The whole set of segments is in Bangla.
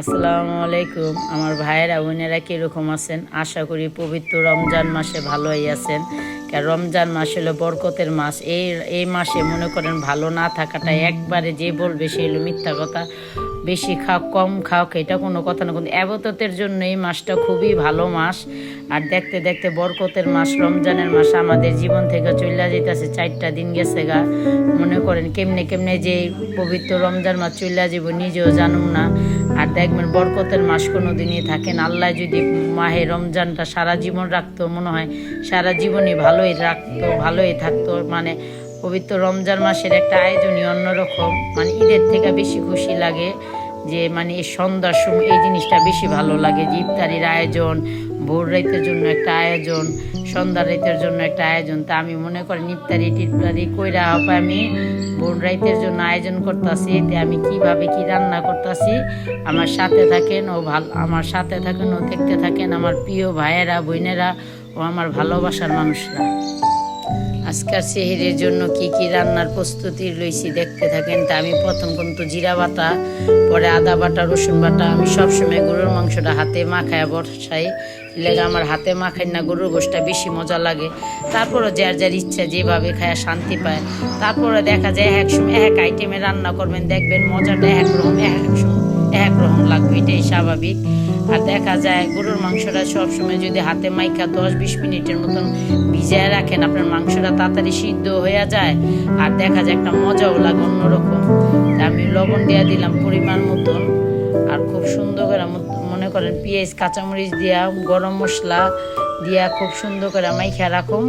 আসসালামু আলাইকুম। আমার ভাইয়েরা, বোনেরা কীরকম আছেন? আশা করি পবিত্র রমজান মাসে ভালোই আছেন। কারণ রমজান মাস হলো বরকতের মাস। এই এই মাসে মনে করেন ভালো না থাকাটা একবারে যে বলবে সে হলো মিথ্যা কথা। বেশি খাও, কম খাও, এটা কোনো কথা না। কিন্তু আবততের জন্য এই মাসটা খুবই ভালো মাস। আর দেখতে দেখতে বরকতের মাস, রমজানের মাস আমাদের জীবন থেকে চলে যেতেছে চারটা দিন গেছে গা। মনে করেন কেমনে কেমনে যে পবিত্র রমজান মাস চলে যাব নিজেও জানুম না। আর দেখবেন বরকতের মাস কোনো দিনই থাকেন আল্লাহ যদি মাহে রমজানটা সারা জীবন রাখতো, মনে হয় সারা জীবনই ভালোই রাখতো, ভালোই থাকতো। মানে পবিত্র রমজান মাসের একটা আয়োজনই অন্যরকম। মানে ঈদের থেকে বেশি খুশি লাগে যে মানে সন্ধ্যার সময় এই জিনিসটা বেশি ভালো লাগে যে, ইফতারির আয়োজন ভোর রাইতের জন্য একটা আয়োজন সন্ধ্যা রাইতের জন্য একটা আয়োজন। তা আমি মনে করি ইফতারি টিফতারি কইরা হবে আমি ভোর রাইতের জন্য আয়োজন করতেছি। তে আমি কীভাবে কি রান্না করতেছি, আমার সাথে থাকেন ও ভালো, আমার সাথে থাকেন ও দেখতে থাকেন আমার প্রিয় ভাইয়েরা, বোনেরা ও আমার ভালোবাসার মানুষরা। আজকের সেহেরের জন্য কি কি রান্নার প্রস্তুতি লইছি দেখতে থাকেন। তা আমি প্রথম কিন্তু জিরা বাটা, পরে আদা বাটা, রসুন বাটা আমি সবসময় গরুর মাংসটা হাতে মাখায় বসাই। লেগে আমার হাতে মাখাই না, গরুর গোষ্ঠটা বেশি মজা লাগে। তারপরে যার যার ইচ্ছা যেভাবে খায়, শান্তি পায়। তারপরে দেখা যায় এক সময় এক আইটেমে রান্না করবেন, দেখবেন মজাটা এক রকম, এক সময় একরকম লাগবে, এটাই স্বাভাবিক। আর দেখা যায় গরুর মাংসটা সবসময় যদি হাতে মাইকা দশ বিশ মিনিটের মতন ভিজায় রাখেন, আপনার মাংসটা তাড়াতাড়ি সিদ্ধ হয়ে যায়। আর দেখা যায় একটা মজাও লাগে অন্যরকম। আমি লবণ দেওয়া দিলাম পরিমাণ মতন, আর খুব সুন্দর করে মনে করেন পেঁয়াজ কাঁচামরিচ দিয়া গরম মশলা দিয়া খুব সুন্দর করে মাইখা রাখুন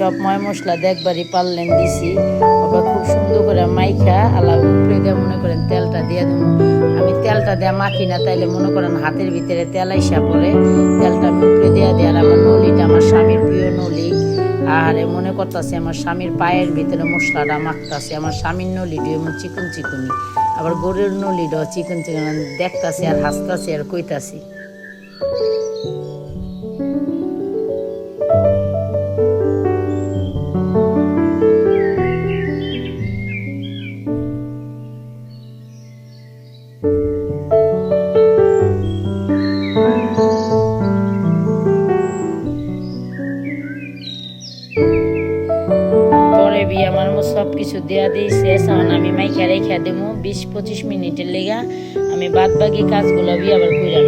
সব ময় মশলা দেখবারই পারলেন দিছি। আবার খুব সুন্দর করে মাইখা আলা উপরে দিয়ে মনে করেন তেলটা দিয়ে দেবো। আমি তেলটা দেওয়া মাখি না, তাইলে মনে করেন হাতের ভিতরে তেল আইসা পরে তেলটা আমি উপরে দিয়ে আর আমার নলিটা আমার স্বামীর প্রিয় নলি। আর মনে করতেছি আমার স্বামীর পায়ের ভিতরে মশলাটা মাখতাছে, আমার স্বামীর নলিটি এমন চিকন চিকুনি। আবার গরুর নলিটাও চিকন চিকন দেখতাছি আর হাসতাছি আর কইতাছি। পরে বি আমার সব কিছু দেয়া দিই শেষ এখন আমি মাইখা রেখা দেবো বিশ পঁচিশ মিনিটের লেগা আমি বাদ বাকি কাজগুলো বি আবার নেব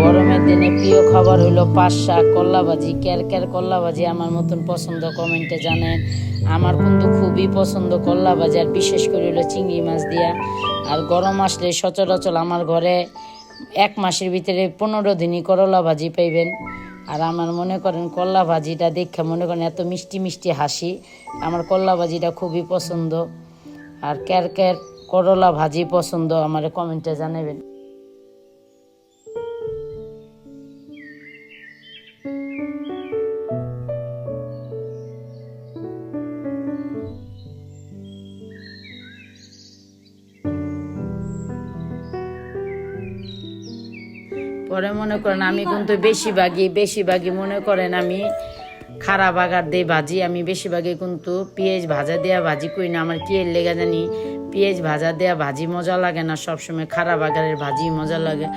গরমের দিনে প্রিয় খাবার হলো পাঁচ শাক করলা ভাজি ক্যার ক্যার করলা ভাজি আমার মতন পছন্দ কমেন্টে জানেন। আমার কিন্তু খুবই পছন্দ করলা ভাজি আর বিশেষ করে হলো চিংড়ি মাছ দিয়া। আর গরম আসলে সচরাচর আমার ঘরে এক মাসের ভিতরে পনেরো দিনই করলা ভাজি পাইবেন। আর আমার মনে করেন কল্লা ভাজিটা দেখে মনে করেন এত মিষ্টি মিষ্টি হাসি। আমার কল্লা ভাজিটা খুবই পছন্দ। আর ক্যার ক্যার করলা ভাজি পছন্দ, আমার কমেন্টে জানাবেন। পরে মনে করেন আমি কিন্তু বেশিরভাগই বেশিরভাগই মনে করেন আমি খারাপ বাগার দিয়ে ভাজি, আমি বেশিরভাগই কিন্তু পেঁয়াজ ভাজা দেওয়া ভাজি করি না। আমার কি এর লেগে জানি পেঁয়াজ ভাজা দেওয়া ভাজি মজা লাগে না সবসময়। খারা বাগারের ভাজি মজা লাগে।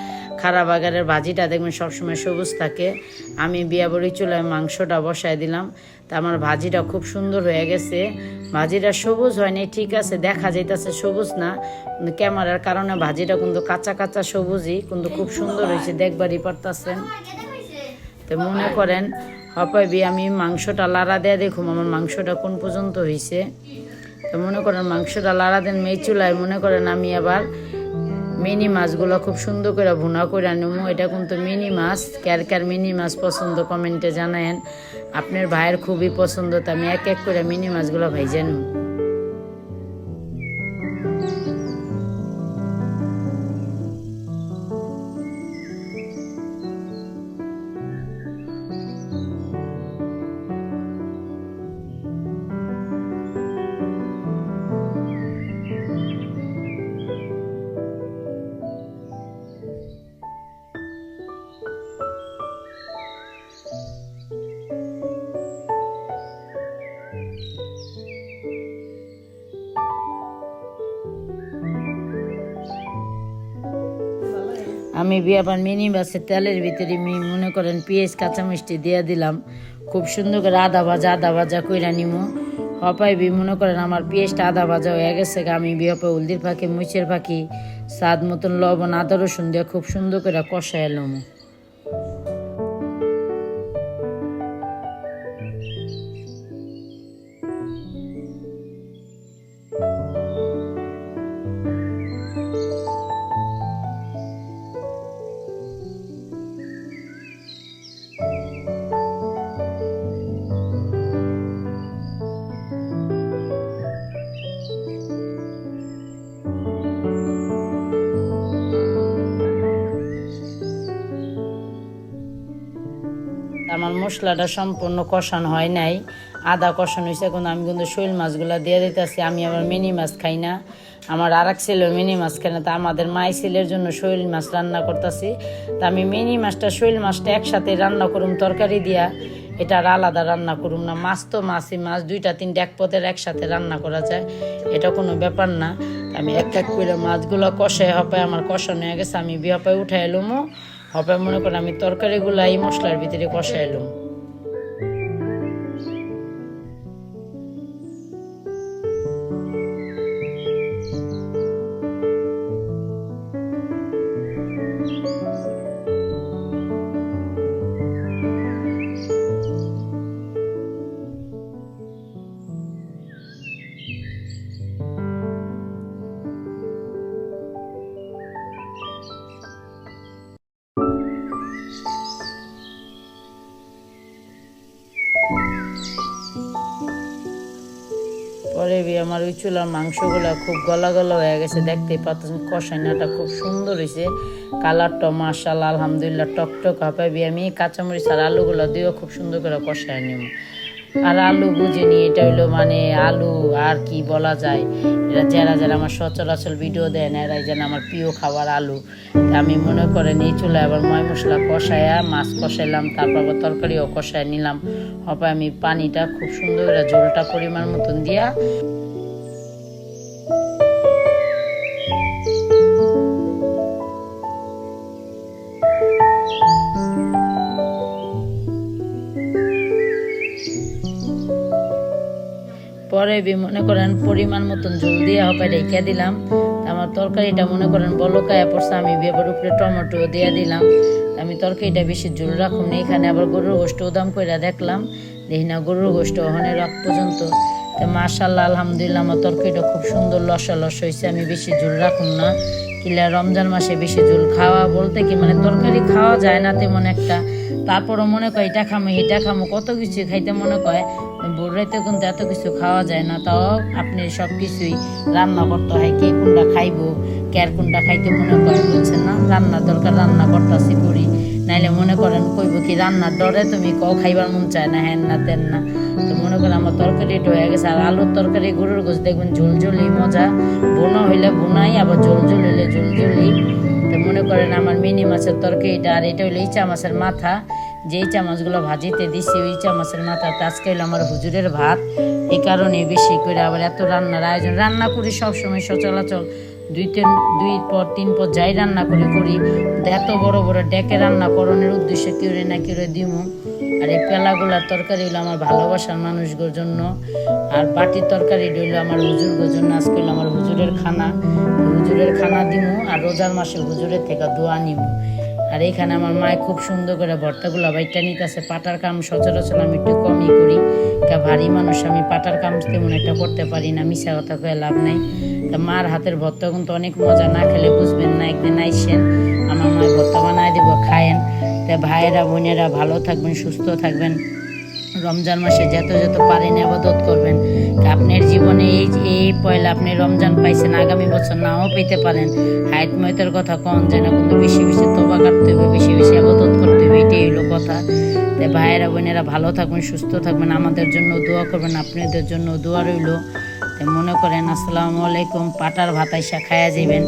খারা বাগারের ভাজিটা দেখবেন সবসময় সবুজ থাকে। আমি বিয়া বড়ি চুলায় মাংসটা বসায় দিলাম। তা আমার ভাজিটা খুব সুন্দর হয়ে গেছে। ভাজিটা সবুজ হয়নি, ঠিক আছে, দেখা যাইতেছে সবুজ না। ক্যামেরার কারণে ভাজিটা কিন্তু কাঁচা কাঁচা সবুজই, কিন্তু খুব সুন্দর হয়েছে দেখবারই পারতাছেন। তো মনে করেন হপাইবি আমি মাংসটা লাড়া দেয়া দেখুম, আমার মাংসটা কোন পর্যন্ত হয়েছে তো মনে করেন মাংসটা লাড়া দেন মেয়ে চুলায়, মনে করেন আমি আবার মিনি মাছগুলো খুব সুন্দর করে ভুনা করে নেব এটা কিন্তু মিনি মাছ। কার কার মিনি মাছ পছন্দ কমেন্টে জানায়েন। আপনার ভাইয়ের খুবই পছন্দ, তো আমি এক এক করে মিনি মাছগুলো ভাইজে নেব আমি বিয়াবার মিনি বাসে তেলের ভিতরে মনে করেন পেঁয়াজ কাঁচা মিষ্টি দিয়ে দিলাম। খুব সুন্দর করে আদা ভাজা আদা ভাজা কইরা নিমু। হপাই বি মনে করেন আমার পেঁয়াজটা আদা ভাজা হয়ে গেছে আমি বিহপে উলদির পাখি মুচের পাখি স্বাদ মতন লবণ, আদা রসুন দিয়ে খুব সুন্দর করে কষায় এলাম আমার মশলাটা সম্পূর্ণ কষানো হয় নাই। আদা কষানো হয়েছে এখন আমি কিন্তু শৈল মাছগুলো দিয়ে দিতেছি। আমি আবার মিনি মাছ খাই না। আমার আর এক ছেলেও মিনি মাছ খাই না, তা আমাদের মাই ছেলের জন্য শৈল মাছ রান্না করতেছি। তা আমি মিনি মাছটা, শৈল মাছটা একসাথে রান্না করুম, তরকারি দিয়া। এটা আর আলাদা রান্না করুম না। মাছ তো মাছই, মাছ দুইটা তিনটা এক পদের একসাথে রান্না করা যায়। এটা কোনো ব্যাপার না। আমি এক এক করে মাছগুলো কষাই হপায়, আমার কষানো হয়ে গেছে। আমি বিহপায় উঠে এলুমও হবে মনে করেন আমি তরকারিগুলো এই মশলার ভিতরে কষাইলাম বি আমার ওই চুলার মাংসগুলো খুব গলা গলা হয়ে গেছে দেখতে পাচ্ছেন কষাইনাটা খুব সুন্দর হয়েছে কালারটা মার্শাল আলহামদুলিল্লাহ, টকটক হাঁপাবি আমি কাঁচামরিচ আর আলুগুলো দিয়েও খুব সুন্দর করে কষাই নিব আর আলু বুঝিনি এটা হলো মানে আলু, আর কি বলা যায়? এরা যারা যারা আমার সচরাচর ভিডিও দেন এরাই যেন আমার প্রিয় খাবার আলু। আমি মনে করেন এই চুলায় আবার ময় মশলা কষায়া, মাছ কষাইলাম, তারপর আবার তরকারিও কষায় নিলাম। হপায় আমি পানিটা খুব সুন্দর জলটা পরিমাণ মতন দিয়া পরে মনে করেন পরিমাণ মতন ঝোল দিয়ে হবে রেখে দিলাম। আমার তরকারিটা মনে করেন বলকায়া পড়ছে, আমি বেবার উপরে টমেটো দিয়ে দিলাম। আমি তরকারিটা বেশি ঝোল রাখুন এখানে আবার গরুর গোষ্ঠ দাম করে দেখলাম। দেখি না গরুর গোষ্ঠ ওখানে রাখ পর্যন্ত। তো মাশাল্লাহ আলহামদুলিল্লাহ আমার তরকারিটা খুব সুন্দর লসা লস হয়েছে আমি বেশি ঝোল রাখুন না। কিলা রমজান মাসে বেশি ঝোল খাওয়া বলতে কি মানে তরকারি খাওয়া যায় না তেমন একটা। তারপরও মনে করে এটা খামো এটা খামো। কত কিছু খাইতে মনে করে বড়াইতে কিন্তু এত কিছু খাওয়া যায় না। তাও আপনি সব কিছুই রান্না করতে হয়, কে কোনটা খাইবো আর কোনটা খাইতে মনে করে বলছেন না? রান্না দরকার, রান্না করতেছি করি। নাইলে মনে করেন কইব কি, রান্নার ডরে তুমি কও, খাইবার মন চায় না হ্যান না, তেন না। মনে করেন আমার তরকারিটা হয়ে গেছে। আর আলুর তরকারি, গরুর গোছ দেখবেন ঝোল ঝোলই মজা। বোনা হইলে বোনাই, আবার ঝোল ঝোল হইলে ঝোল ঝোলই তো মনে করেন আমার মিনি মাছের তরকারিটা, আর এটা হইল ইচা মাছের মাথা। যে ইচা মাছগুলো ভাজিতে দিছি, ওই ইচা মাছের মাথা। আজকে হইল আমার হুজুরের ভাত। এই কারণে বেশি করে আবার এত রান্নার আয়োজন। রান্না করি সবসময় সচলাচল। দুই তিন, দুই পর, তিন পর যাই রান্না করে করি। এত বড় বড় ডেকে রান্না করণের উদ্দেশ্যে কেউরে না কেউরে দিমু। আর এই পেলাগুলার তরকারি হইল আমার ভালোবাসার মানুষগুলোর জন্য। আর বাটির তরকারি হইল আমার হুজুরগুলোর জন্য। আজকে হইল আমার হুজুরের খানা। হুজুরের খানা দিব আর রোজার মাসে হুজুরের থেকে দোয়া নিমু। আর এখানে আমার মায় খুব সুন্দর করে ভর্তাগুলো বাইটটা নিতেছে। পাটার কাম সচরাচর আমি একটু কমই করি। তা ভারী মানুষ, আমি পাটার কাম তেমন একটা করতে পারি না। মিশা কথা কয়ে লাভ নাই। তা মার হাতের ভর্তা কিন্তু অনেক মজা। না খেলে বুঝবেন না, একদিন আইসেন। আমার মায়ের ভর্তা বানায় দেবো, খায়েন। তা ভাইয়েরা, বোনেরা ভালো থাকবেন, সুস্থ থাকবেন। রমজান মাসে যত যত পারেন আবাদত করবেন। আপনার জীবনে এই এই পয়লা আপনি রমজান পাইছেন, আগামী বছর নাও পেতে পারেন। হায়াত ময়তের কথা কন যে না কিন্তু বেশি বেশি তোবা কাটতে হবে, বেশি বেশি আবাদত করতে হবে, এটাই হলো কথা। তাই ভাইয়েরা, বোনেরা ভালো থাকবেন, সুস্থ থাকবেন, আমাদের জন্য দোয়া করবেন, আপনাদের জন্য দোয়া রইল। তাই মনে করেন, আসসালামু আলাইকুম, পাটার ভাতাইসা খায়া যাবেন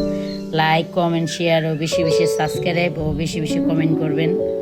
লাইক কমেন্ট শেয়ার ও বেশি বেশি সাবস্ক্রাইব ও বেশি বেশি কমেন্ট করবেন।